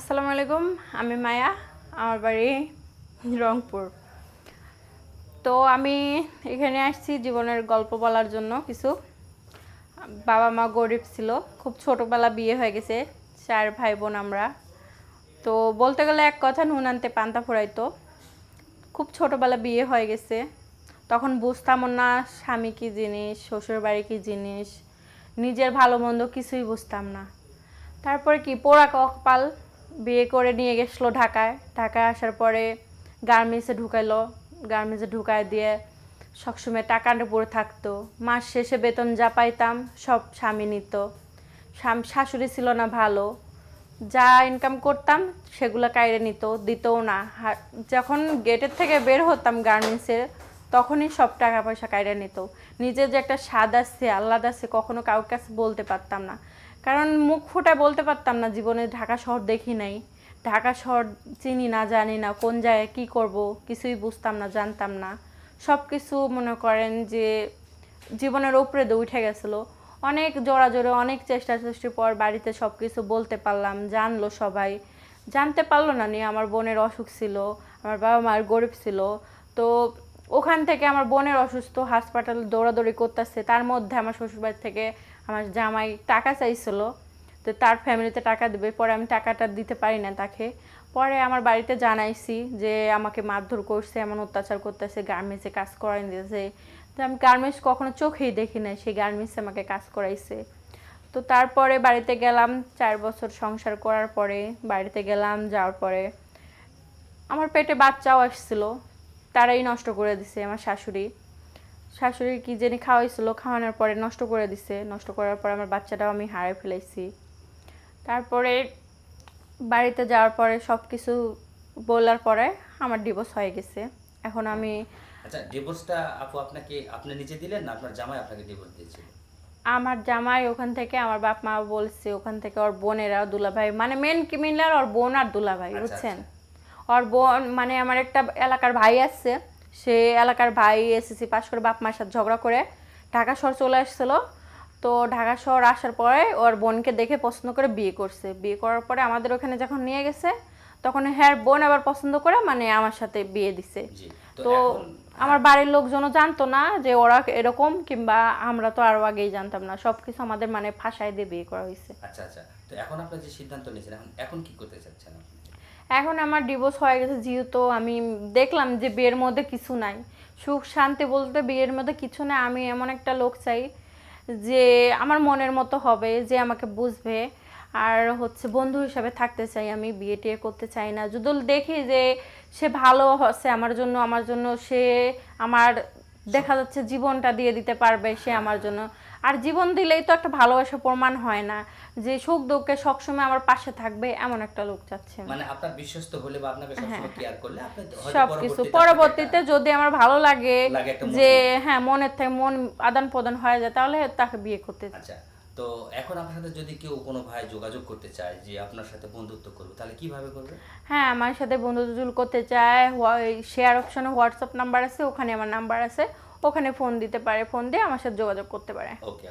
আসসালামু আলাইকুম, আমি মায়া, আমার বাড়ি রংপুর। তো আমি এখানে আসছি জীবনের গল্প বলার জন্য কিছু। বাবা মা গরিব ছিল, খুব ছোটোবেলা বিয়ে হয়ে গেছে, চার ভাই বোন আমরা। তো বলতে গেলে এক কথা, নুন আনতে পান্তা ফুরাইতো। খুব ছোটোবেলা বিয়ে হয়ে গেছে, তখন বুঝতামও না স্বামী কী জিনিস শ্বশুর বাড়ি কী জিনিস, নিজের ভালো মন্দ কিছুই বুঝতাম না। তারপরে কি, পোড়া কপাল বিয়ে করে নিয়ে গেছিল ঢাকায়। ঢাকায় আসার পরে গার্মেন্টসে ঢুকাইলো। গার্মেন্টসে ঢুকায় দিয়ে সবসময় টাকাটা পড়ে থাকতো। মাস শেষে বেতন যা পাইতাম সব স্বামী নিত। শাশুড়ি ছিল না ভালো। যা ইনকাম করতাম সেগুলো কাইরে নিত, দিতও না। যখন গেটের থেকে বের হতাম গার্মেন্টসের তখনই সব টাকা পয়সা কাইরে নিত। নিজের যে একটা স্বাদ আছে, আহ্লাদ আছে, কখনো কারোর কাছে বলতে পারতাম না। কারণ মুখ ফুটে বলতে পারতাম না, জীবনে ঢাকা শহর দেখি নাই। ঢাকা শহর চিনি না, জানি না কোন জায়গায় কী করব, কিছুই বুঝতাম না, জানতাম না। সব কিছু মনে করেন যে জীবনের ওপরে দিয়ে উঠে গেছিল। অনেক জোড়াজোড়ে অনেক চেষ্টা চেষ্টির পর বাড়িতে সব কিছু বলতে পারলাম, জানলো সবাই। জানতে পারল না নিয়ে আমার বোনের অসুখ ছিল, আমার বাবা মার গরিব ছিল। তো ওখান থেকে আমার বোনের অসুস্থ, হাসপাতালে দৌড়াদৌড়ি করতেছে, তার মধ্যে আমার শ্বশুরবাড়ি থেকে আমার জামাই টাকা চাইছিল, তো তার ফ্যামিলিতে টাকা দেবে, পরে আমি টাকাটা দিতে পারি না তাকে। পরে আমার বাড়িতে জানাইছি যে আমাকে মারধর করছে, এমন অত্যাচার করতেছে গার্মেন্টসে কাজ করাই দিয়েছে তো আমি গার্মেন্টস কখনো চোখেই দেখি নাই, সেই গার্মেন্টসে আমাকে কাজ করাইছে। তো তারপরে বাড়িতে গেলাম, চার বছর সংসার করার পরে বাড়িতে গেলাম, যাওয়ার পরে আমার পেটে বাচ্চাও আসছিল। তারাই নষ্ট করে দিছে আমার শাশুড়ি। শাশুড়ি কি জানি খাওয়াইছিল খাওয়ানোর পরে নষ্ট করে দিছে। নষ্ট করার পরে আমার বাচ্চাটাও আমি হারিয়ে ফেলেছি তারপরে বাড়িতে যাওয়ার পরে সব কিছু বলার পরে আমার ডিভোর্স হয়ে গেছে। এখন আমি আচ্ছা ডিভোর্সটা আপু আপনাকে আপনি নিজে দিলেন না আপনার জামাই আপনাকে ডিভোর্স দিয়েছিল? আমার জামাই ওখান থেকে আমার বাপ মা বলছে ওখান থেকে ওর বোনেরা দুলাভাই মানে মেন কি মিলার ওর বোন আর দুলাভাই আচ্ছা, বুঝছেন? ওর বোন মানে আমার একটা এলাকার ভাই আছে সে এলাকার ভাই এসএসসি পাস করে বাপ মার সাথে ঝগড়া করে ঢাকা শহর চলে আসছিল। তো ঢাকা শহর আসার পরে ওর বোনকে দেখে পছন্দ করে বিয়ে করছে। বিয়ে করার পরে আমাদের ওখানে যখন নিয়ে গেছে তখন হ্যাঁ বোন আবার পছন্দ করে মানে আমার সাথে বিয়ে দিছে। তো আমার বাড়ির লোকজনও জানতো না যে ওরা এরকম কিংবা আমরা তো আরও আগেই জানতাম না। সবকিছু আমাদের মানে ফাঁসায় দিয়ে বিয়ে করা হয়েছে। আচ্ছা আচ্ছা। তো এখন আপনার যে সিদ্ধান্ত নিয়েছেন এখন এখন কি করতে চাচ্ছেন? এখন আমার ডিভোর্স হয়ে গেছে যেহেতু আমি দেখলাম যে বিয়ের মধ্যে কিছু নাই। সুখ শান্তি বলতে বিয়ের মধ্যে কিছু নাই আমি এমন একটা লোক চাই যে আমার মনের মতো হবে, যে আমাকে বুঝবে। আর হচ্ছে বন্ধু হিসাবে থাকতে চাই আমি, বিয়ে টিয়ে করতে চাই না। যদি দেখি যে সে ভালো হচ্ছে, আমার জন্য আমার জন্য সে আমার দেখা যাচ্ছে জীবনটা দিয়ে দিতে পারবে, সে আমার জন্য। আর জীবন দিলেই তো একটা ভালোবাসা প্রমাণ হয় না যে সুখ দুঃখে সবসময় আমার পাশে থাকবে এমন একটা লোক চাচ্ছে মানে আপনার বিশ্বস্ত হলে বা আপনাকে সবসময় কেয়ার করলে আপনি হ্যাঁ, সবকিছু। পরবর্তীতে যদি আমার ভালো লাগে যে হ্যাঁ মনের থেকে মন আদান প্রদান হয়ে যায় তাহলে তাকে বিয়ে করতে আচ্ছা তো এখন আপনার সাথে যদি কেউ কোনো ভাই যোগাযোগ করতে চায় যে আপনার সাথে বন্ধুত্ব করবে তাহলে কীভাবে করবে? হ্যাঁ আমার সাথে বন্ধুজুল করতে চায় শেয়ার অপশনে হোয়াটসঅ্যাপ নাম্বার আছে ওখানে আমার নাম্বার আছে। ওখানে ফোন দিতে পারে ফোন দিয়ে আমার সাথে যোগাযোগ করতে পারে। ওকে